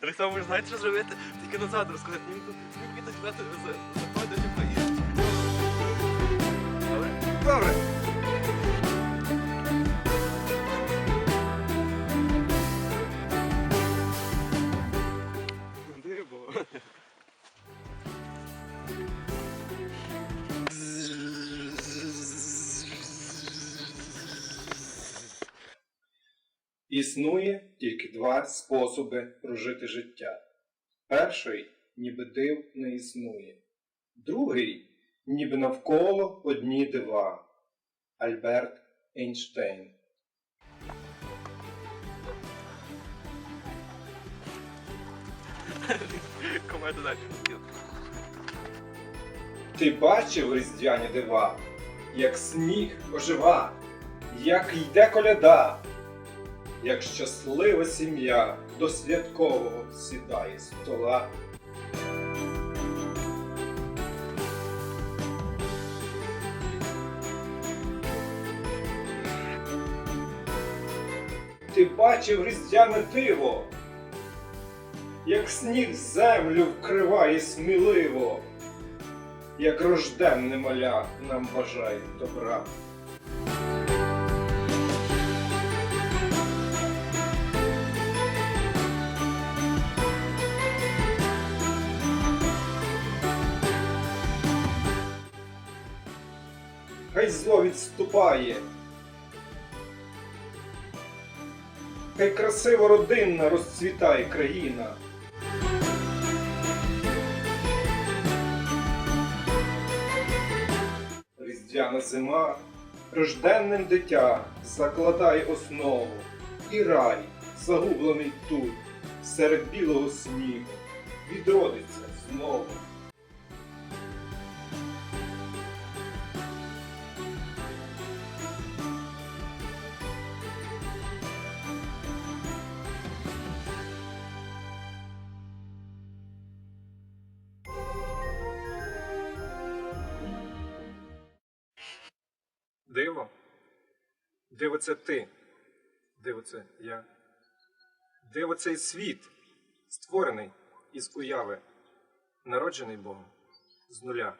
Так само ви знаєте, що зробити? Тільки назад розказати. Він заходить і. Але Добре. Існує тільки два способи прожити життя. Перший ніби див не існує. Другий ніби навколо одні дива. Альберт Ейнштейн. Далі. Ти бачив різдвяні дива, як сніг ожива, як йде коляда, як щаслива сім'я до святкового сідає стола. Ти бачив різдвяне диво, як сніг землю вкриває сміливо як рожденне маля нам бажають добра. Зло відступає. Хай красиво родинна розцвітає країна. Різдвяна зима рожденним дитя закладає основу, і рай, загублений тут, серед білого снігу, відродиться знову. Диво? Диво це ти. Диво це я. Диво цей світ, створений із уяви, народжений Богом з нуля.